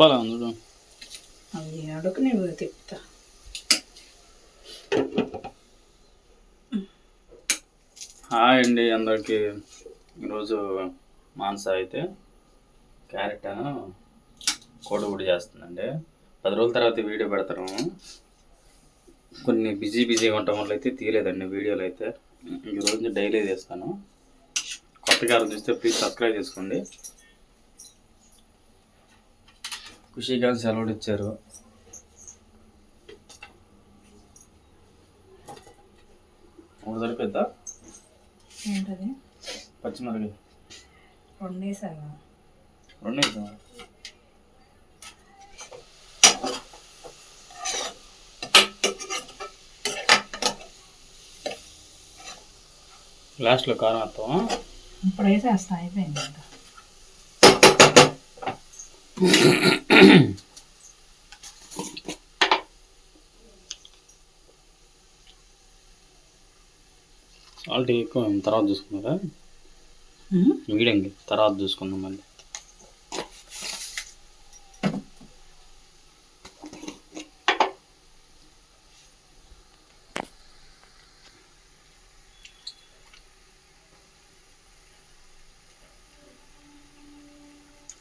తిప్పాలా అందులో అవి అడుగు నువ్వు తిప్పుతా. హాయ్ అండి అందరికి. ఈరోజు మాంస అయితే క్యారెట్ అను కోడిగుడి చేస్తుందండి. పది రోజుల తర్వాత వీడియో పెడతాను. కొన్ని బిజీ బిజీగా ఉండటం వల్ల అయితే తీయలేదండి వీడియోలు అయితే. ఈరోజు డైలీ చేస్తాను. కొత్తగా ఎవరు చూస్తే ప్లీజ్ సబ్స్క్రైబ్ చేసుకోండి. ఖుషీగా సెలవులు ఇచ్చారు. ఒకటి సరిపోద్దా ఏంటది? పచ్చిమిరపకాయ. వండేసాగా రెండు వేసావా? లాస్ట్లో కారం వేస్తావా? ఇప్పుడు వేసేస్తా అయిపోయింది ఇంకా. సాల్ట్ ఎక్కువ తర్వాత చూసుకున్నారా ఉమ్. మీడియంకి తర్వాత చూసుకుందాం మళ్ళీ.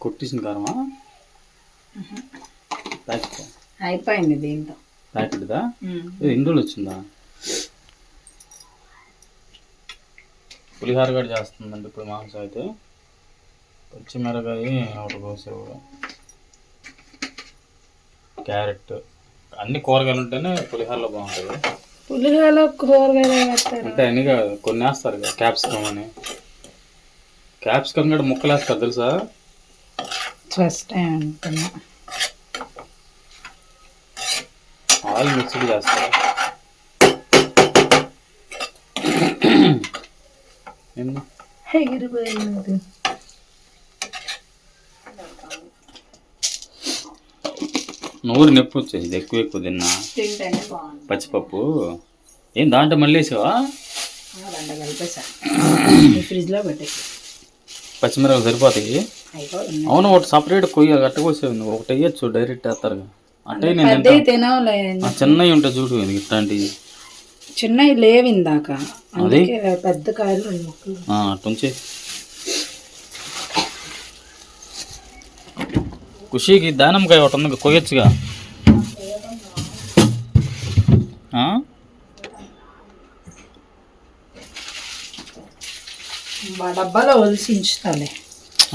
కొట్టేసిన కారమా అయిపోయింది దీంతో. ప్యాకెట్దా ఎన్ని రోజులు వచ్చిందా? పులిహార కూడా చేస్తుందండి ఇప్పుడు మాంసం అయితే. పచ్చిమిరకాయ ఒకటి కోసేవాడు. క్యారెట్. అన్ని కూరగాయలు ఉంటేనే పులిహోరలో బాగుంటుంది పులిహోరలో కూరగాయలు వేస్తారు. అంటే అన్ని కాదు కొన్ని వేస్తారు కదా క్యాప్సికమ్ అని. క్యాప్సికమ్ కూడా ముక్కలు వేస్తారు తెలుసా? ఫస్ట్ టైం అనుకున్నా. ఆయిల్ మిక్స్డ్ చేస్తారు. ఎగిరిపోయింది నూరు నొప్పి వచ్చేది ఎక్కువ ఎక్కువ తిన్నా. పచ్చిపప్పు. ఏం దాంట్లో మళ్ళీ వేసావా? ఫ్రిడ్జ్లో పచ్చిమిరపకాయలు సరిపోతాయి? అవును ఒకటి సపరేట్ కొయ్య గట్ట కోసేది ఒకటి వేయచ్చు డైరెక్ట్ వేస్తారు. అంటే నేను చిన్నవి ఉంటాయి చూడు ఇట్లాంటివి. చిన్నవి లేవు ఇందాక అందుకే పెద్ద కాయలు రెండు ముక్కలు. అటుంచి ఖుషీకి దానిమ్మకాయ ఒకటి ఉంది కొయ్యొచ్చుగా? మా డబ్బాలో ఒలిసి ఉంచుతాలే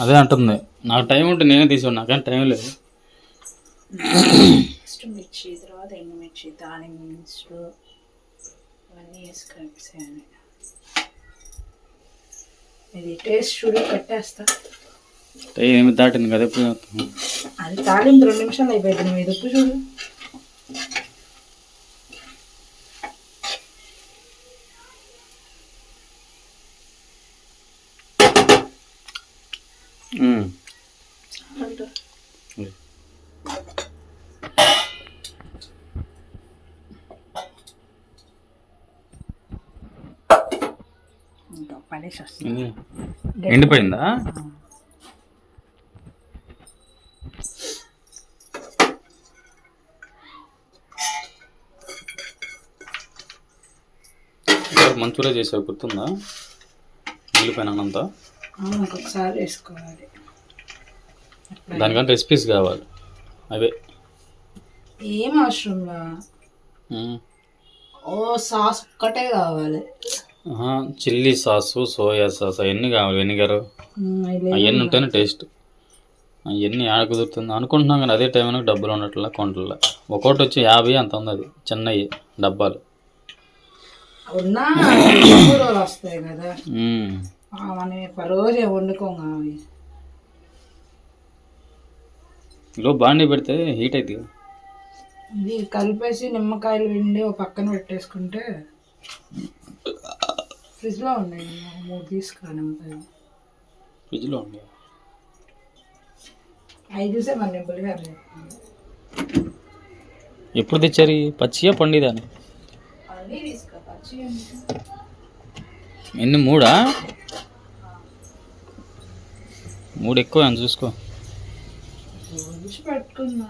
అదే అంటుంది. నాకు టైం ఉంటే నేనే తీసాను నాకేం టైం లేదు. మిర్చి తర్వాత ఎండుమిర్చి దానిమ్మ ఇవన్నీ వేసి ఇది టేస్ట్ చూడు కట్టేస్తా ఏమి దాటింది కదా ఎప్పుడు? అది తాలింపు రెండు నిమిషాలు అయిపోయింది నువ్వు ఇది ఉప్పు చూడు. వస్తుంది ఎండిపోయిందా? మంచూరియా చేసావు గుర్తుందా? మిగిలిపోయిన అన్నంతా? వేసుకోవాలి. దానికంటే రెసిపీస్ కావాలి. అవే. ఏం అవసరంలా ఉమ్. ఓ సాస్ ఒక్కటే కావాలి. చిల్లీ సాసు సోయా సాస్ అవన్నీ కావాలి వెనిగర్. అవన్నీ ఉంటేనే టేస్ట్ అవన్నీ ఆడ కుదురుతుంది. అనుకుంటున్నాం కానీ అదే టైం డబ్బులు ఉన్నట్ల కొంటల. ఒక్కొక్కటి వచ్చి యాభై అంత ఉంది అది. చిన్నవి డబ్బాలు. వస్తాయి కదా. రోజే వండుకోం లో బాండీ పెడితే హీట్ అవుతుంది. ఇది కలిపేసి నిమ్మకాయలు పిండి ఒక పక్కన పెట్టేసుకుంటే ఫ్రిడ్జ్లో ఉన్నాయి. మూడు తీసుకురా నిమ్మకాయలు ఫ్రిడ్జ్లో ఉంది అవి చూసే మన నింపులు గారు ఎప్పుడు తెచ్చారు? పచ్చియా పండిదాని? ఎన్ని మూడా? మూడు ఎక్కువ చూసుకో. పెట్టుకున్నా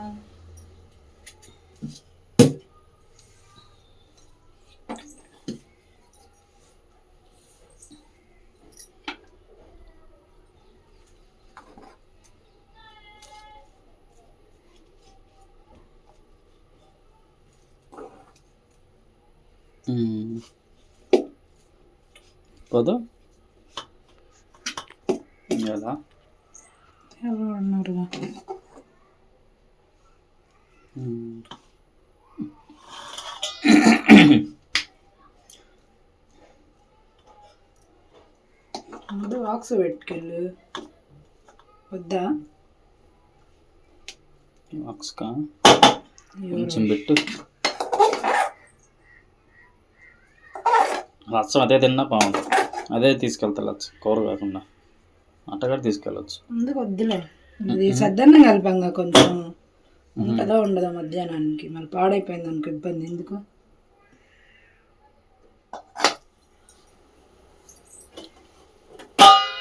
ఉమ్. పోదు. కదా ఎవరు ఉన్నారుగా ఉమ్. ముందు బాక్స్ పెట్టుకెళ్ళు. వద్దా? బాక్స్కా కొంచెం పెట్టు. లచ్చం అదే తిన్నా బాగుంటుంది అదే తీసుకెళ్తా లచ్చ కూర కాకుండా. అట్టగా తీసుకెళ్ళచ్చు. ముందుకు వద్దులే. ఇది సద్దన్నం కలిపంగా కొంచెం ఉంటుందో ఉండదో మధ్యాహ్నానికి. మళ్ళీ పాడైపోయింది అనుకో ఇబ్బంది ఎందుకు?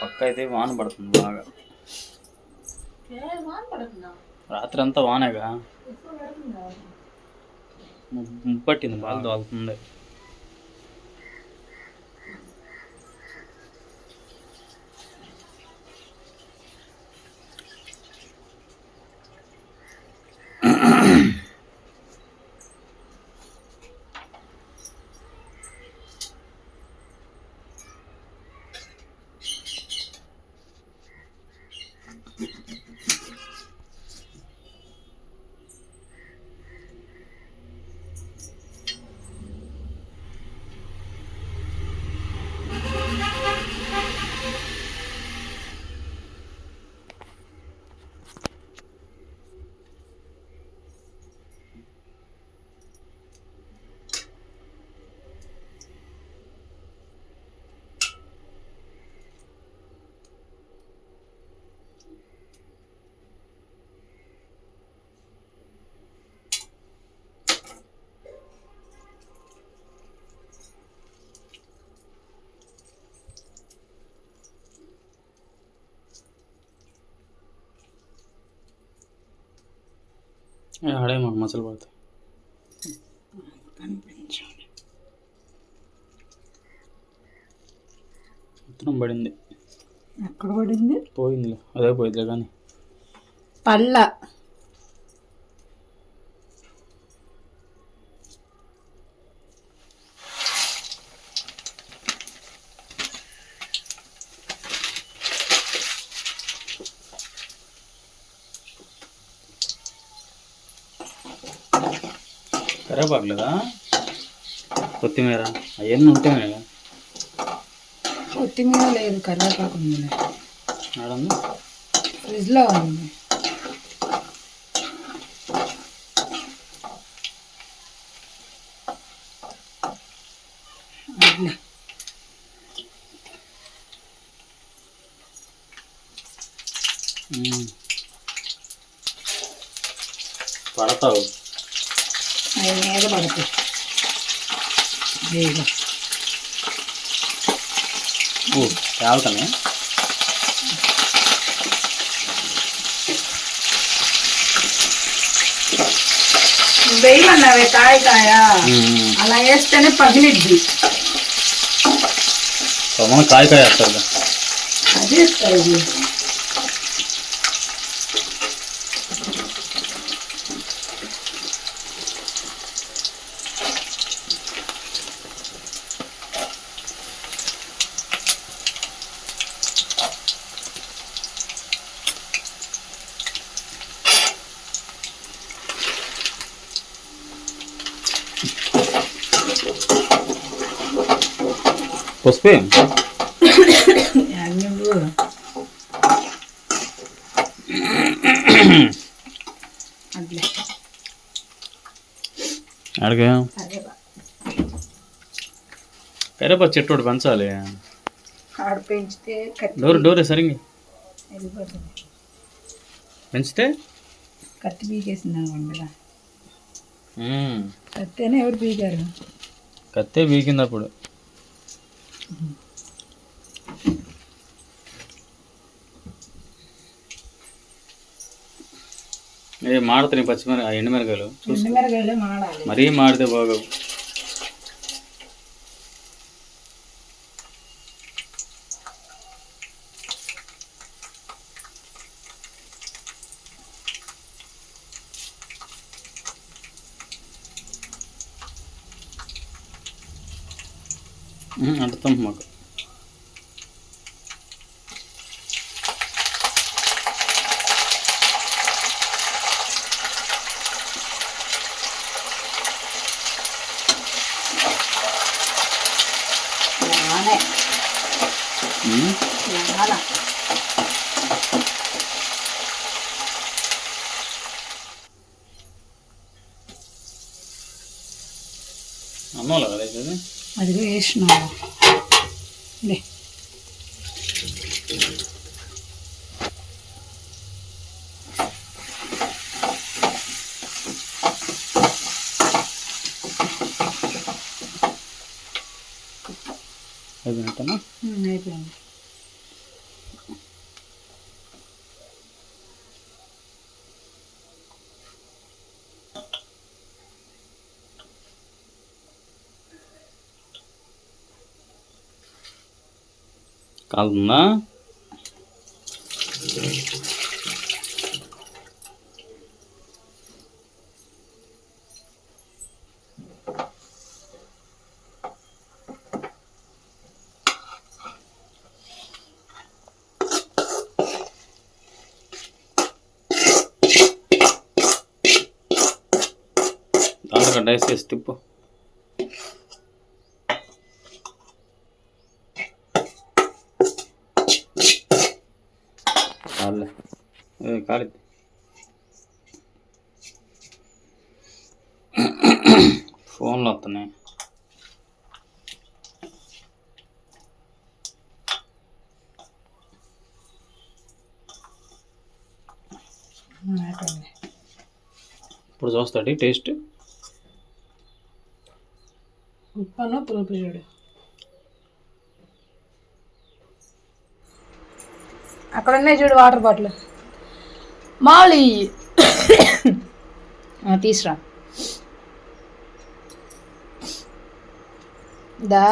పక్క అయితే వాన పడుతుంది బాగా. రాత్రి అంతా వానేగా? ముప్పట్టింది బాగా తోలుతుంది. ఆడే మాకు మసలు పడతాయి కనిపించాలి విత్తనం పడింది. ఎక్కడ పడింది? పోయిందిలే అదే పోయిందిలే కానీ. పళ్ళ. కరేపాకలేదా కొత్తిమీర? అవన్నీ ఉంటాయి కొత్తిమీర లేదు కరివేపాకు ఉంది. ఫ్రిడ్జ్లో ఉంది. పడతావు. നേരെ വറുത്ത് വേഗം ഓ രാവിലെ ಬೇಯಣ್ಣವೆ ಕಾಯಿ ಕಾಯ ಅಲ್ಲ ಎಷ್ಟೇನೆ ಪಗಲಿದ್ವಿ ಕಾಯಿ ಕಾಯಿ ಆಗ್ತದೆ ಅದೇ పసుపే అడిగా కరేపా చెట్టు ఒకటి పెంచాలి. ఆడ పెంచితే కత్తి డోర్ డోర్ సరిగ్గా? పెంచితే? కత్తి ఉమ్. కత్తేనే ఎవరు పీకారు? కత్తే బీకింది అప్పుడు. ఏ మాడుతున్నాయి పచ్చిమిరప ఎండుమిరకాయలు ఎండుమిరకాయలు మాడాలి. మరీ మాడితే బాగోవు. അടുത്ത നമുക്ക് അന്നോളാ കളയത് అది వేసిన లే. అయిపోయినట్టేనా అయిపోయింది. కాలుతుందా ఆడగడ్డ డైస్ తిప్పు. ఏ కాలి ఫోన్లు వస్తున్నాయి ఇప్పుడు చూస్తాడు టేస్ట్. ఉప్పను పులుపు చూడు అక్కడ ఉన్నాయి చూడు వాటర్ బాటిల్. మాలి. ఆ, తీసురా. దా.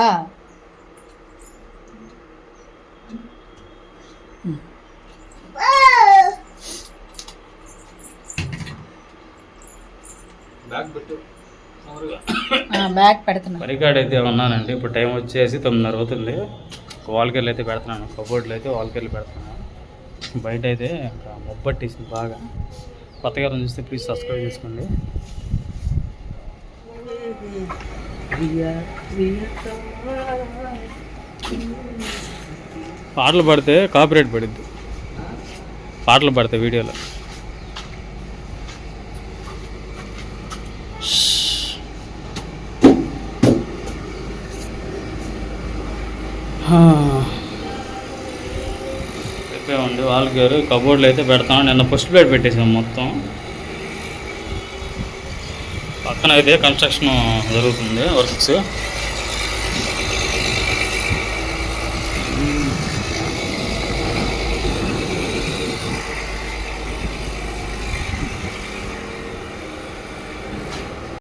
బ్యాగ్ పెడుతున్నా. పరికాడ్ అయితే ఉన్నానండి. ఇప్పుడు టైం వచ్చేసి తొమ్మిదిన్నర అవుతుంది. వాల్కెళ్ళి అయితే పెడుతున్నాను. కబోర్డ్లో అయితే వాల్కెళ్ళి పెడుతున్నాను. బయట అయితే ఇంకా మొబ్బట్టేసింది బాగా. కొత్తగా చూస్తే ప్లీజ్ సబ్స్క్రైబ్ చేసుకోండి. పాటలు పడితే కాపీరేట్ పడిద్ది. పాటలు పడతాయి వీడియోలో చెప్పామండి వాళ్ళకి గారు కబోర్డ్లు అయితే పెడతాం నిన్న ఫస్ట్ ప్లేట్ పెట్టేసాం మొత్తం. పక్కన అయితే కన్స్ట్రక్షన్ జరుగుతుంది వర్క్స్